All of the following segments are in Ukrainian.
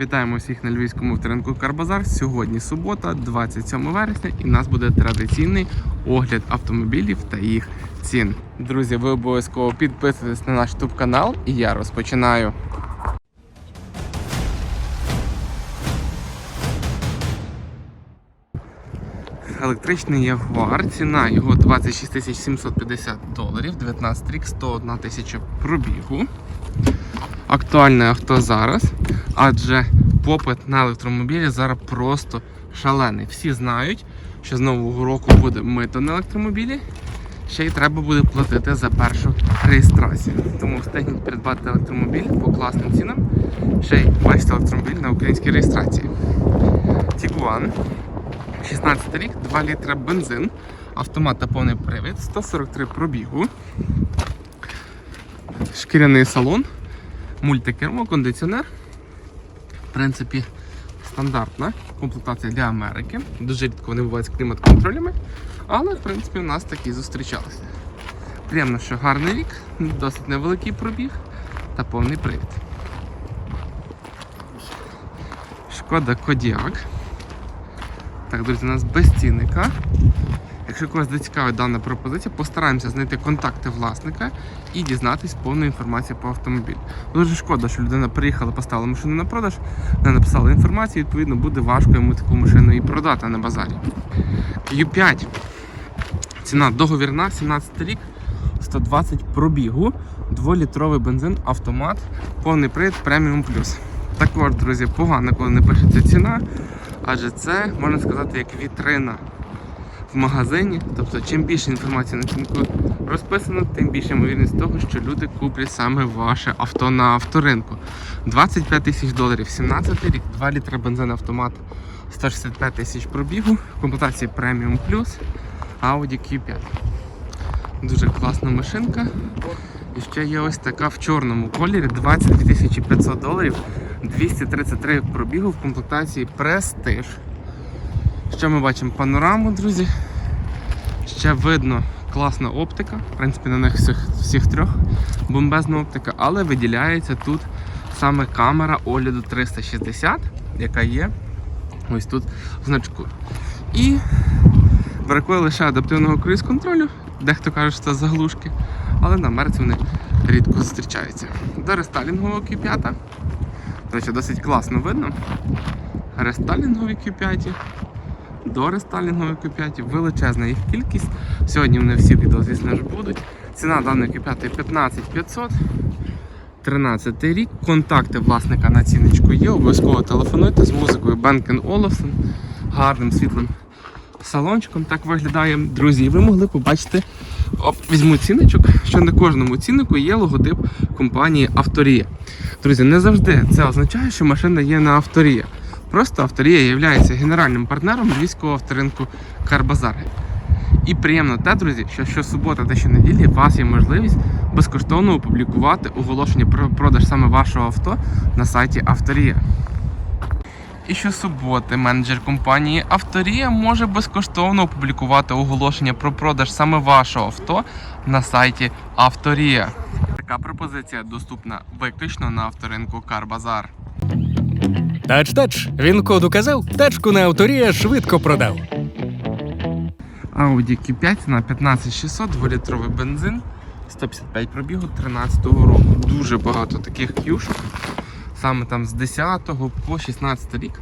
Вітаємо всіх на львівському авторинку Карбазар. Сьогодні субота, 27 вересня, і в нас буде традиційний огляд автомобілів та їх цін. Друзі, ви обов'язково підписуйтесь на наш YouTube канал, і я розпочинаю. Електричний Ягуар, ціна його 26 750 доларів, 19 рік, 101 тисяча пробігу. Актуальне авто зараз, адже попит на електромобілі зараз просто шалений. Всі знають, що з нового року буде мито на електромобілі, ще й треба буде платити за першу реєстрацію. Тому встигніть придбати електромобіль по класним цінам, ще й бачите електромобіль на українській реєстрації. Tiguan, 16 рік, 2 літра бензин, автомат та повний привід, 143 пробігу, шкіряний салон, мультикермо, кондиціонер. В принципі, стандартна комплектація для Америки. Дуже рідко вони бувають з клімат-контролями, але в принципі у нас такі зустрічалися. Приємно, що гарний рік, досить невеликий пробіг та повний привід. Шкода Кодіак. Так, друзі, у нас без цінника. Якщо когось зацікавить дана пропозиція, постараємося знайти контакти власника і дізнатись повну інформацію по автомобілю. Дуже шкода, що людина приїхала, поставила машину на продаж, не написала інформацію, відповідно, буде важко йому таку машину і продати на базарі. Q5. Ціна договірна, 17 рік, 120 пробігу, 2-літровий бензин, автомат, повний привід преміум плюс. Також, друзі, погано, коли не пишеться ціна, адже це, можна сказати, як вітрина в магазині. Тобто, чим більше інформації на цінку розписано, тим більше ймовірність того, що люди куплять саме ваше авто на авторинку. 25 тисяч доларів, 17 рік, 2 літри бензин автомат, 165 тисяч пробігу, комплектації Premium Plus, Audi Q5. Дуже класна машинка. І ще є ось така в чорному кольорі 22 500 доларів, 233 пробігу в комплектації Prestige. Що ми бачимо? Панораму, друзі. Ще видно класна оптика. В принципі, на них всіх, всіх трьох бомбезна оптика, але виділяється тут саме камера огляду 360, яка є ось тут в значку. І бракує лише адаптивного круїз-контролю. Дехто каже, що це заглушки, але на мерці вони рідко зустрічаються. До рестайлінгового Q5. До речі, досить класно видно. Рестайлінгові Q5 до рестайлінгової Q5, величезна їх кількість. Сьогодні вони всі відео, звісно ж, будуть. Ціна даної Q5 15500. 13 рік. Контакти власника на ціночку є. Обов'язково телефонуйте з музикою Бенкен Олафсон, гарним світлим салончиком. Так виглядає. Друзі, ви могли побачити. Оп, візьму ціночок, що на кожному ціннику є логотип компанії Авторія. Друзі, не завжди це означає, що машина є на Авторія. Просто Авторія є генеральним партнером львівського авторинку Карбазар. І приємно те, друзі, що щосубота та щонеділі у вас є можливість безкоштовно опублікувати оголошення про продаж саме вашого авто на сайті Авторія. І щосуботи менеджер компанії Авторія може безкоштовно опублікувати оголошення про продаж саме вашого авто на сайті Авторія. Така пропозиція доступна виключно на авторинку Карбазар. Тач-тач, він код указав, тачку на авторія швидко продав. Audi Q5 на 15600, 2-літровий бензин, 155 пробігу 13-го року. Дуже багато таких кюшок. Саме там з 10 по 16 рік.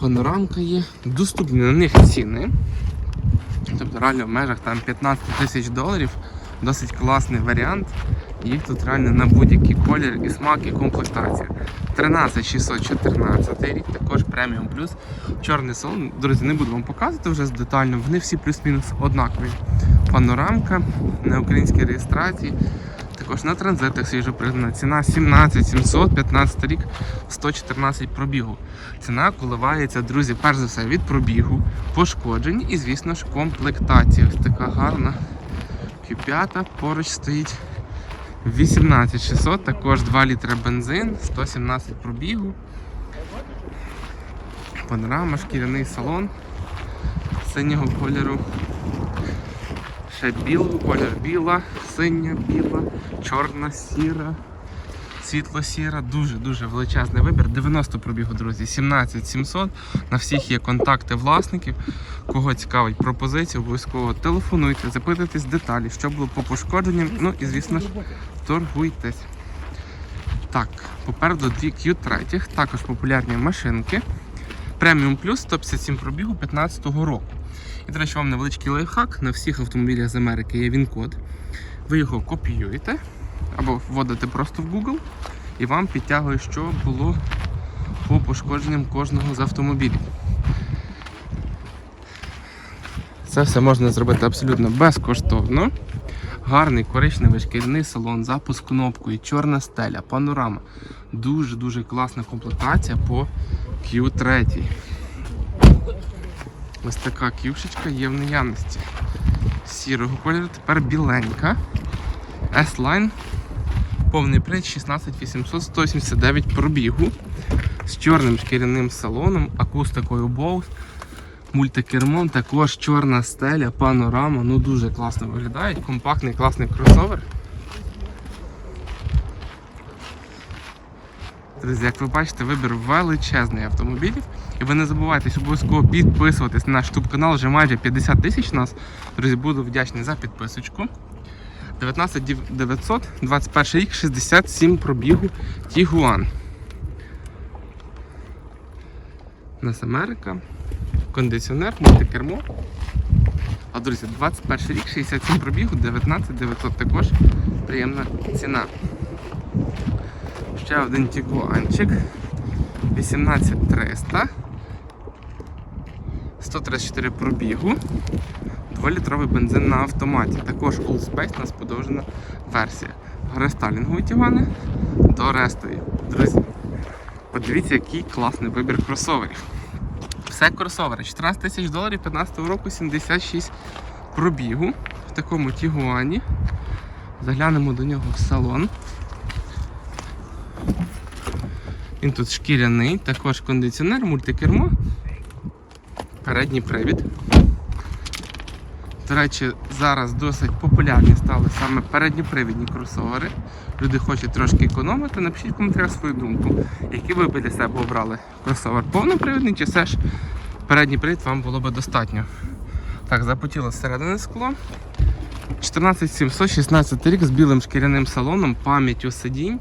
Панорамка є. Доступні на них ціни. Тобто реально в межах там 15 тисяч доларів. Досить класний варіант. Їх тут реально на будь-який колір і смак, і комплектація. 13614 рік, також преміум плюс. Чорний салон. Друзі, не буду вам показувати вже детально. Вони всі плюс-мінус однакові. Панорамка на українській реєстрації. Також на транзитах свіжо пригнана. Ціна 17 700, 15 рік, 114 пробігу. Ціна коливається, друзі, перш за все від пробігу, пошкоджень і, звісно ж, комплектації. Ось така гарна Q5 поруч стоїть 18600, також 2 літри бензин, 117 пробігу. Панорама, шкіряний салон синього кольору. Ще білого, колір біла, синя, біла, чорна, сіра, світло-сіра, дуже-дуже величезний вибір. 90 пробігу, друзі, 17700. На всіх є контакти власників. Кого цікавить пропозиція, обов'язково телефонуйте, запитуйтесь деталі, що було по пошкодженням. Ну і звісно ж, торгуйтесь. Так, попереду дві Q3, також популярні машинки. Преміум плюс 157 пробігу 2015 року. І, до речі, вам невеличкий лайфхак. На всіх автомобілях з Америки є він-код. Ви його копіюєте або вводите просто в Google, і вам підтягує, що було по пошкодженням кожного з автомобілів. Це все можна зробити абсолютно безкоштовно. Гарний коричневий шкіряний салон, запуск кнопкою, чорна стеля, панорама. Дуже-дуже класна комплектація по Q3. Ось така кюшечка є в наявності. Сірого кольору, тепер біленька. S-Line. Повний привід 16800 189 пробігу. З чорним шкіряним салоном, акустикою Bose, мультикермом, також чорна стеля, панорама. Ну дуже класно виглядають. Компактний, класний кросовер. Друзі, як ви бачите, вибір величезний автомобілів. І ви не забувайте обов'язково підписуватись на наш YouTube канал, вже майже 50 тисяч нас. Друзі, буду вдячний за підписочку. 19 900, 21 рік, 67 пробігу Тігуан. Нас Америка, кондиціонер, мультикермо. А друзі, 21 рік, 67 пробігу, 19 900 також приємна ціна. Ще один тігуанчик. 18300. 134 пробігу. 2-літровий бензин на автоматі. Також All Space у нас подовжена версія. Рестайлінгові тігани до рестові. Друзі, подивіться, який класний вибір кросоверів. Все кросовери. 14 тисяч доларів 15 року 76 пробігу в такому тігуані. Заглянемо до нього в салон. Він тут шкіряний, також кондиціонер, мультикермо, передній привід. До речі, зараз досить популярні стали саме передньопривідні кросовери. Люди хочуть трошки економити. Напишіть в коментарях свою думку, які ви б для себе обрали кросовер повнопривідний чи все ж передній привід вам було б достатньо. Так, запотіло зсередини скло. 14716 рік з білим шкіряним салоном, пам'яттю сидінь.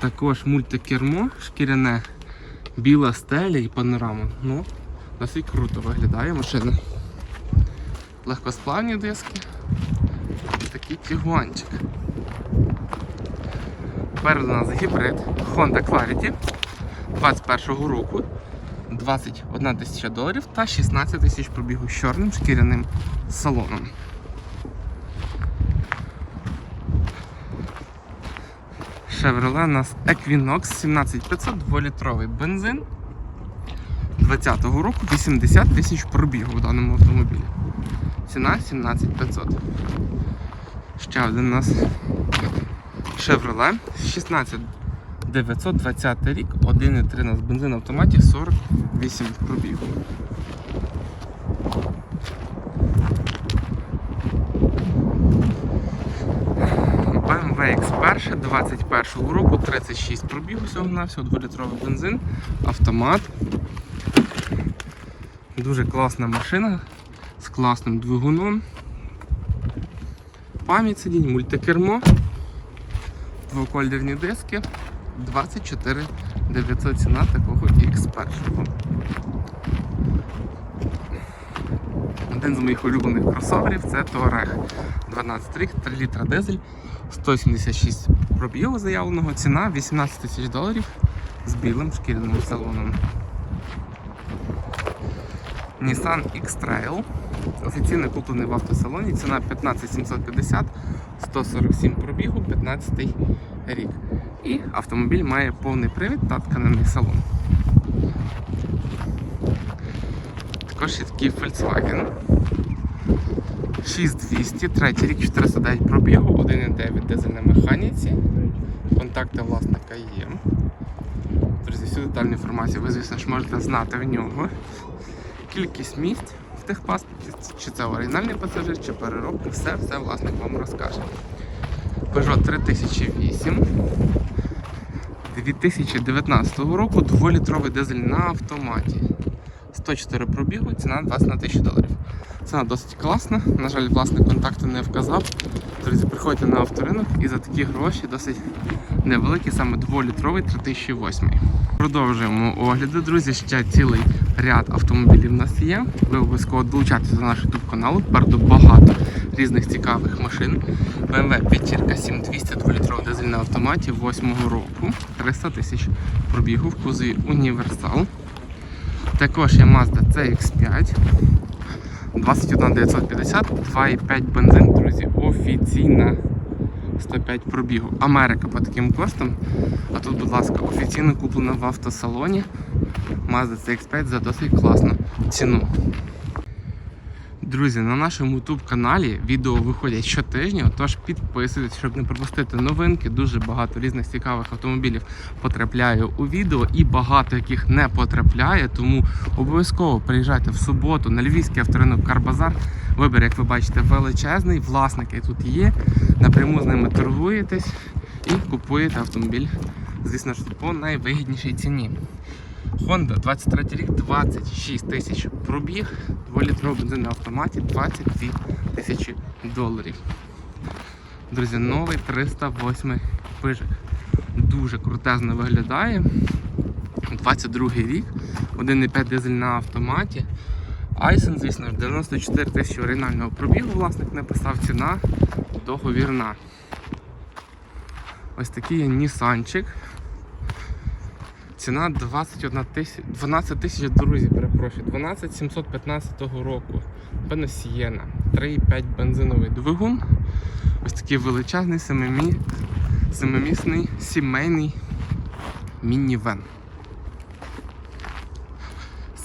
Також мультикермо, шкіряне, біла стеля і панорама. Ну, досить круто виглядає машина. Легкосплавні диски. Такий тігуанчик. Попереду у нас гібрид Honda Clarity 21-го року. 21 тисяча доларів та 16 тисяч пробігу з чорним шкіряним салоном. Chevrolet у нас Equinox 17500 2-літровий бензин 20-го року 80 тисяч пробігу в даному автомобілі. Ціна 17500. Ще один у нас Chevrolet 16920 рік, 1,3 у нас бензин автоматі 48 пробігу. BMW X1 21 року, 36 пробігу всього на всього, 2-літровий бензин, автомат. Дуже класна машина з класним двигуном. Пам'ять сидінь, мультикермо, двокольорні диски, 24 900 ціна такого X1. Один з моїх улюблених кросоверів це Touareg 12 рік, 3 літра дизель, 176 пробігу заявленого, ціна 18 тисяч доларів з білим шкіряним салоном. Nissan X-Trail. Офіційно куплений в автосалоні, ціна 15750, 147 пробігу, 15 рік. І автомобіль має повний привід та тканинний салон. Також є такий Volkswagen 6200, третій рік 409 пробігу, 1,9 дизель на механіці. Контакти власника є. Друзі, всю детальну інформацію ви, звісно ж, можете знати в нього. Кількість місць в техпаспорті, чи це оригінальний пасажир, чи переробка, все, все власник вам розкаже. Peugeot 3008, 2019 року 2-літровий дизель на автоматі. 104 пробігу, ціна 20 на 1000 доларів. Ціна досить класна. На жаль, власник контакту не вказав. Друзі, приходьте на авторинок і за такі гроші досить невеликий, саме 2-літровий 3008. Продовжуємо огляди, друзі. Ще цілий ряд автомобілів у нас є. Ви обов'язково долучайтеся до нашого YouTube каналу. Попереду багато різних цікавих машин. BMW 5 7200 2-літровий дизель на автоматі 8 року. 300 тисяч пробігу в кузові універсал. Також є Mazda CX5. 21950, 2,5 бензин, друзі, офіційна 105 пробігу. Америка по таким коштам. А тут, будь ласка, офіційно куплена в автосалоні Mazda CX5 за досить класну ціну. Друзі, на нашому YouTube каналі відео виходять щотижня, тож підписуйтесь, щоб не пропустити новинки. Дуже багато різних цікавих автомобілів потрапляє у відео і багато яких не потрапляє. Тому обов'язково приїжджайте в суботу на львівський авторинок Карбазар. Вибір, як ви бачите, величезний. Власники тут є. Напряму з ними торгуєтесь і купуєте автомобіль, звісно ж, по найвигіднішій ціні. Honda 23 рік, 26 тисяч пробіг, 2-літровий бензин на автоматі, 22 тисячі доларів. Друзі, новий 308 пижик. Дуже крутезно виглядає. 22 рік, 1,5 дизель на автоматі. Айсен, звісно ж, 94 тисячі оригінального пробігу, власник написав, ціна договірна. Ось такий є Нісанчик. Ціна 21 тисяч, 12 тисяч, друзі, перепрошую, 12 715 року. Сієна. 3,5 бензиновий двигун. Ось такий величезний семимі... семимісний сімейний мінівен.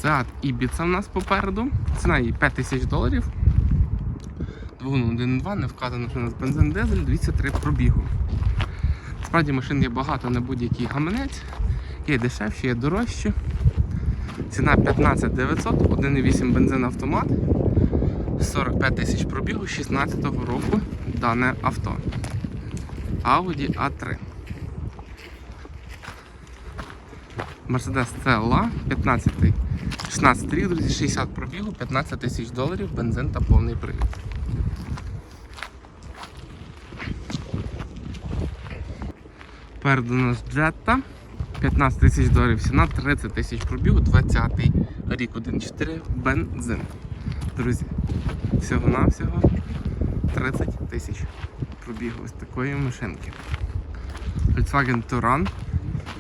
Seat Ibiza в нас попереду. Ціна її 5 тисяч доларів. Двигун 1.2, не вказано, що у нас бензин дизель, 203 пробігу. Справді машин є багато на будь-який гаманець. Є дешевші, є дорожчі. Ціна 15 900, 1,8 бензин автомат, 45 тисяч пробігу 16-го року дане авто. Audi A3. Mercedes CLA 15 16 рік, друзі, 60 пробігу, 15 тисяч доларів, бензин та повний привід. Переду у нас Jetta. 15 тисяч доларів ціна, 30 тисяч пробігу, 20 рік 1.4 бензин. Друзі, всього-навсього 30 тисяч пробігу ось такої машинки. Volkswagen Touran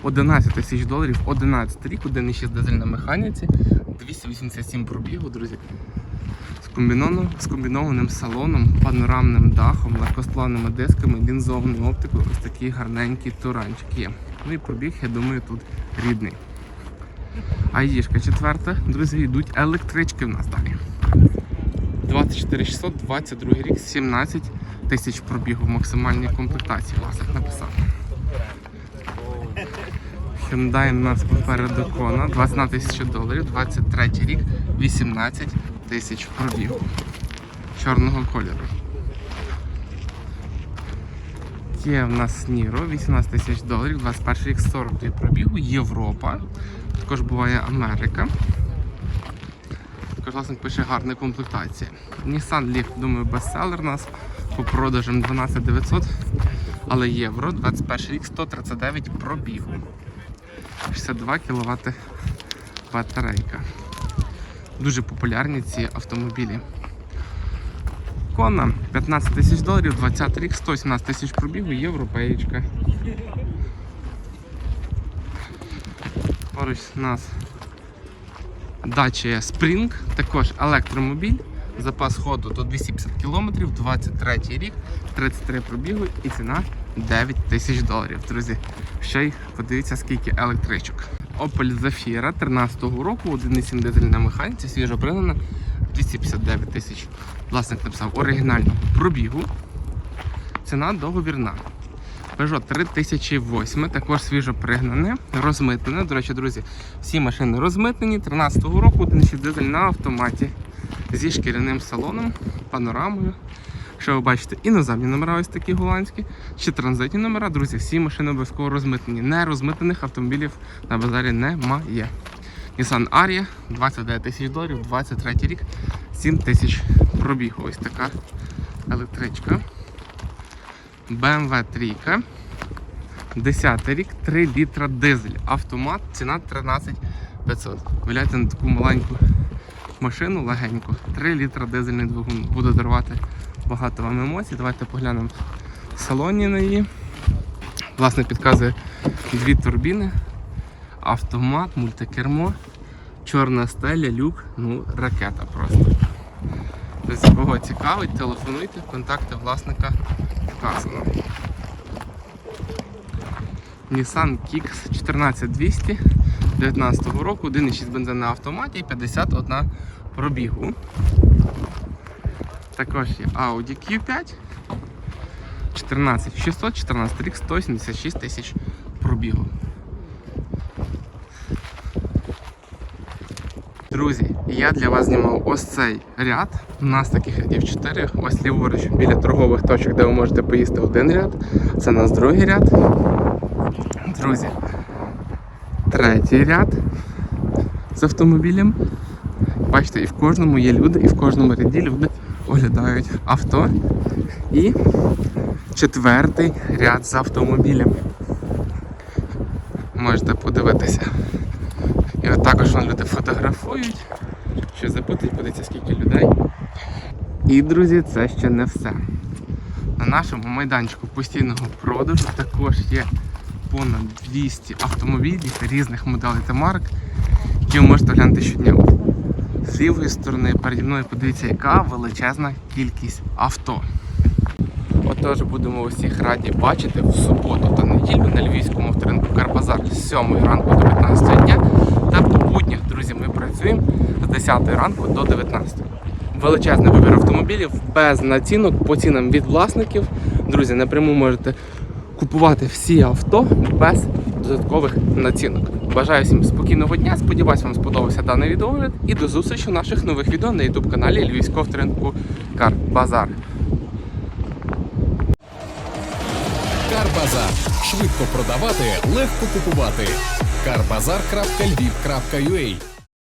11 тисяч доларів, 11 рік, 1.6 дизель на механіці, 287 пробігу, друзі. З, комбінованим салоном, панорамним дахом, легкосплавними дисками, лінзованою оптикою. Ось такий гарненький туранчик є. Ну і пробіг, я думаю, тут рідний. Аїшка четверта. Друзі, йдуть електрички в нас далі. 24600, 22 рік, 17 тисяч пробігу в максимальній комплектації, власник написав. Hyundai у нас попереду Kona, 21 тисяча доларів, 23 рік, 18 тисяч пробігу. Чорного кольору. Є в нас Ніро, 18 тисяч доларів, 21 рік 40 рік пробігу, Європа. Також буває Америка. Також власник пише гарна комплектація. Nissan Leaf, думаю, бестселер у нас по продажам 12 900, але євро, 21 рік 139 пробігу. 62 кВт батарейка. Дуже популярні ці автомобілі. Кона 15 тисяч доларів, 20 рік, 117 тисяч пробігу, європеєчка. Поруч у нас Dacia Spring, також електромобіль. Запас ходу до 250 км, 23 рік, 33 пробігу і ціна 9 тисяч доларів. Друзі, ще й подивіться, скільки електричок. Opel Zafira 13-го року, 1,7 дизель на механіці, свіжо пригнана, 259 тисяч. Власник написав оригінального пробігу. Ціна договірна. Peugeot 3008, також свіжо пригнане, розмитнене. До речі, друзі, всі машини розмитнені. 13-го року 1,6 дизель на автоматі зі шкіряним салоном, панорамою. Якщо ви бачите іноземні номера, ось такі голландські, чи транзитні номера, друзі, всі машини обов'язково розмитнені. Не розмитнених автомобілів на базарі немає. Nissan Aria 29 тисяч доларів, 23 рік, 7 тисяч пробігу. Ось така електричка. BMW 3. 10 рік, 3 літра дизель. Автомат, ціна 13 500. Виляйте на таку маленьку машину легеньку. 3 літра дизельний двигун. Буде дарувати багато вам емоцій. Давайте поглянемо в салоні на її. Власне, підказує дві турбіни, автомат, мультикермо, чорна стеля, люк, ну, ракета просто. Тобто, кого цікавить, телефонуйте, контакти власника вказано. Nissan Kicks 14200 19 року, 1,6 бензин на автоматі і 51 пробігу. Також є Audi Q5 14600, 14 рік, 176 тисяч пробігу. Друзі, я для вас знімав ось цей ряд. У нас таких рядів 4. Ось ліворуч біля торгових точок, де ви можете поїсти один ряд. Це у нас другий ряд. Друзі, третій ряд з автомобілем. Бачите, і в кожному є люди, і в кожному ряді люди оглядають авто. І четвертий ряд з автомобілем. Можете подивитися. І от також вон люди фотографують. Що запитують, подивіться, скільки людей. І, друзі, це ще не все. На нашому майданчику постійного продажу також є понад 200 автомобілів різних моделей та марок, які ви можете глянути щодня. З лівої сторони переді мною подивіться, яка величезна кількість авто. Отож, будемо усіх раді бачити в суботу та неділю на львівському авторинку Карбазар з 7 ранку до 15 дня. Та по буднях, друзі, ми працюємо з 10 ранку до 19. Величезний вибір автомобілів без націнок по цінам від власників. Друзі, напряму можете купувати всі авто без додаткових націнок. Бажаю всім спокійного дня. Сподіваюсь, вам сподобався даний відеогляд. І до зустрічі у наших нових відео на YouTube каналі Львівського авторинку Карбазар. Карбазар. Швидко продавати, легко купувати. Карбазар.львів.ua